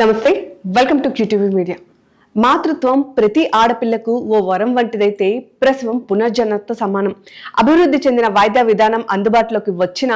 నమస్తే welcome to QTV media మాతృత్వం ప్రతి ఆడపిల్లకు ఓ వరం వంటిదైతే ప్రసవం పునర్జన్మతో సమానం. అభివృద్ధి చెందిన వాయిదా విధానం అందుబాటులోకి వచ్చిన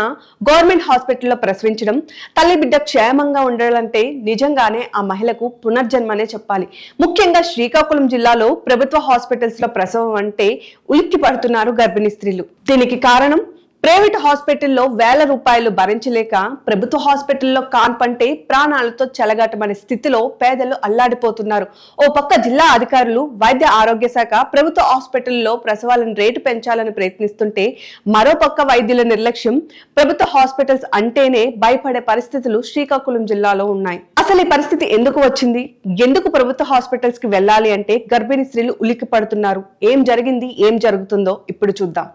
గవర్నమెంట్ హాస్పిటల్లో ప్రసవించడం తల్లి బిడ్డ క్షేమంగా ఉండాలంటే నిజంగానే ఆ మహిళకు పునర్జన్మనే చెప్పాలి. ముఖ్యంగా శ్రీకాకుళం జిల్లాలో ప్రభుత్వ హాస్పిటల్స్లో ప్రసవం అంటే ఉలిక్కి పడుతున్నారు గర్భిణీ స్త్రీలు. దీనికి కారణం ప్రైవేట్ హాస్పిటల్లో వేల రూపాయలు భరించలేక ప్రభుత్వ హాస్పిటల్లో కాన్పంటే ప్రాణాలతో చెలగాటమనే స్థితిలో పేదలు అల్లాడిపోతున్నారు. ఓ పక్క జిల్లా అధికారులు వైద్య ఆరోగ్య శాఖ ప్రభుత్వ హాస్పిటల్లో ప్రసవాలను రేటు పెంచాలని ప్రయత్నిస్తుంటే మరో పక్క వైద్యుల నిర్లక్ష్యం ప్రభుత్వ హాస్పిటల్స్ అంటేనే భయపడే పరిస్థితులు శ్రీకాకుళం జిల్లాలో ఉన్నాయి. అసలు ఈ పరిస్థితి ఎందుకు వచ్చింది? ఎందుకు ప్రభుత్వ హాస్పిటల్స్కి వెళ్ళాలి అంటే గర్భిణీ స్త్రీలు ఉలిక్కి పడుతున్నారు ఏం జరిగింది? ఏం జరుగుతుందో ఇప్పుడు చూద్దాం.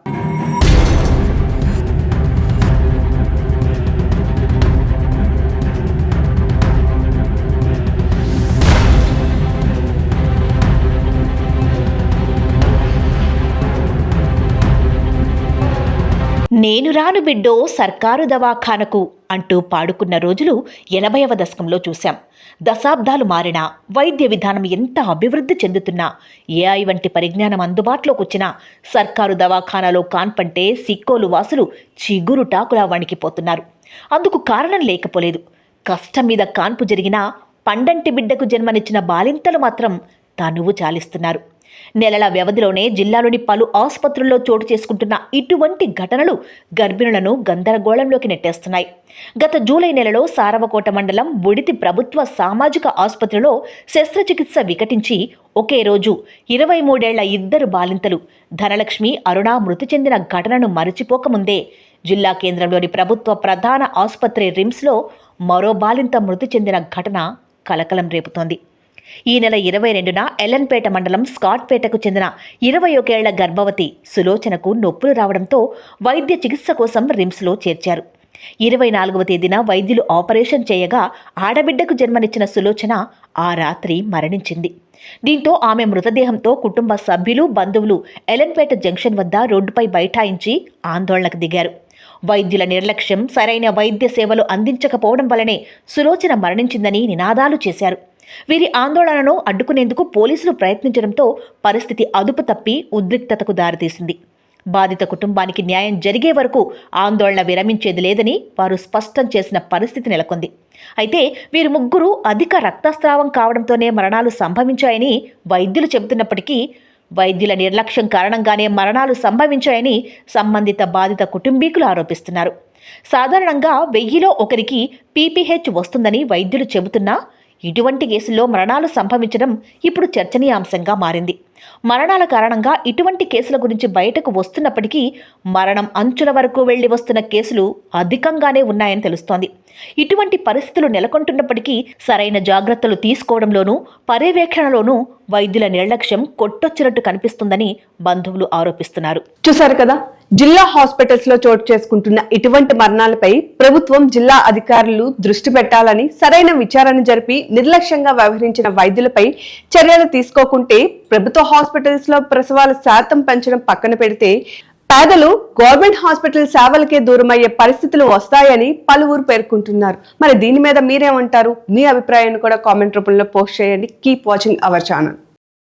నేను రాను బిడ్డో సర్కారు దవాఖానకు అంటూ పాడుకున్న రోజులు ఎనభైవ దశకంలో చూశాం. దశాబ్దాలు మారినా వైద్య విధానం ఎంత అభివృద్ధి చెందుతున్నా ఏఐ వంటి పరిజ్ఞానం అందుబాటులోకి వచ్చినా సర్కారు దవాఖానాలో కాన్పంటే సిక్కోలు వాసులు చిగురు టాకులా వణికిపోతున్నారు అందుకు కారణం లేకపోలేదు. కష్టం మీద కాన్పు జరిగినా పండంటి బిడ్డకు జన్మనిచ్చిన బాలింతలు మాత్రం తనువు చాలిస్తున్నారు. నెలల వ్యవధిలోనే జిల్లాలోని పలు ఆసుపత్రుల్లో చోటు చేసుకుంటున్న ఇటువంటి ఘటనలు గర్భిణులను గందరగోళంలోకి నెట్టేస్తున్నాయి. గత జూలై నెలలో సారవకోట మండలం బుడితి ప్రభుత్వ సామాజిక ఆసుపత్రిలో శస్త్రచికిత్స వికటించి ఒకే రోజు ఇరవై మూడేళ్ళ ఇద్దరు బాలింతలు ధనలక్ష్మి అరుణ మృతి చెందిన ఘటనను మరచిపోకముందే జిల్లా కేంద్రంలోని ప్రభుత్వ ప్రధాన ఆసుపత్రి రిమ్స్లో మరో బాలింత మృతి చెందిన ఘటన కలకలం రేపుతోంది. ఈ నెల ఇరవై రెండున ఎల్లన్పేట మండలం స్కాట్పేటకు చెందిన ఇరవై ఒకేళ్ళ గర్భవతి సులోచనకు నొప్పులు రావడంతో వైద్య చికిత్స కోసం రిమ్స్లో చేర్చారు. ఇరవై నాలుగవ తేదీన వైద్యులు ఆపరేషన్ చేయగా ఆడబిడ్డకు జన్మనిచ్చిన సులోచన ఆ రాత్రి మరణించింది. దీంతో ఆమె మృతదేహంతో కుటుంబ సభ్యులు బంధువులు ఎలన్పేట జంక్షన్ వద్ద రోడ్డుపై బైఠాయించి ఆందోళనకు దిగారు. వైద్యుల నిర్లక్ష్యం సరైన వైద్య సేవలు అందించకపోవడం వలనే సులోచన మరణించిందని నినాదాలు చేశారు. వీరి ఆందోళనను అడ్డుకునేందుకు పోలీసులు ప్రయత్నించడంతో పరిస్థితి అదుపు తప్పి ఉద్రిక్తతకు దారితీసింది. బాధిత కుటుంబానికి న్యాయం జరిగే వరకు ఆందోళన విరమించేది లేదని వారు స్పష్టం చేసిన పరిస్థితి నెలకొంది. అయితే వీరు ముగ్గురు అధిక రక్తస్రావం కావడంతోనే మరణాలు సంభవించాయని వైద్యులు చెబుతున్నప్పటికీ వైద్యుల నిర్లక్ష్యం కారణంగానే మరణాలు సంభవించాయని సంబంధిత బాధిత కుటుంబీకులు ఆరోపిస్తున్నారు. సాధారణంగా వెయ్యిలో ఒకరికి పీపీహెచ్ వస్తుందని వైద్యులు చెబుతున్నా ఇటువంటి కేసుల్లో మరణాలు సంభవించడం ఇప్పుడు చర్చనీయాంశంగా మారింది. మరణాల కారణంగా ఇటువంటి కేసుల గురించి బయటకు వస్తున్నప్పటికీ మరణం అంచుల వరకు వెళ్ళి వస్తున్న కేసులు అధికంగానే ఉన్నాయని తెలుస్తోంది. ఇటువంటి పరిస్థితులు నెలకొంటున్నప్పటికీ సరైన జాగ్రత్తలు తీసుకోవడంలోనూ పర్యవేక్షణలోనూ వైద్యుల నిర్లక్ష్యం కొట్టొచ్చినట్టు కనిపిస్తుందని బంధువులు ఆరోపిస్తున్నారు. చూశారు కదా? జిల్లా హాస్పిటల్స్లో చోటు చేసుకుంటున్న ఇటువంటి మరణాలపై ప్రభుత్వం జిల్లా అధికారులు దృష్టి పెట్టాలని సరైన విచారణ జరిపి నిర్లక్ష్యంగా వ్యవహరించిన వైద్యులపై చర్యలు తీసుకోకుంటే ప్రభుత్వ హాస్పిటల్స్లో ప్రసవాల శాతం పెంచడం పక్కన పెడితే పేదలు గవర్నమెంట్ హాస్పిటల్ సేవలకే దూరమయ్యే పరిస్థితులు వస్తాయని పలువురు పేర్కొంటున్నారు. మరి దీని మీద మీరేమంటారు? మీ అభిప్రాయాన్ని కూడా కామెంట్ రూపంలో పోస్ట్ చేయండి. Keep watching our channel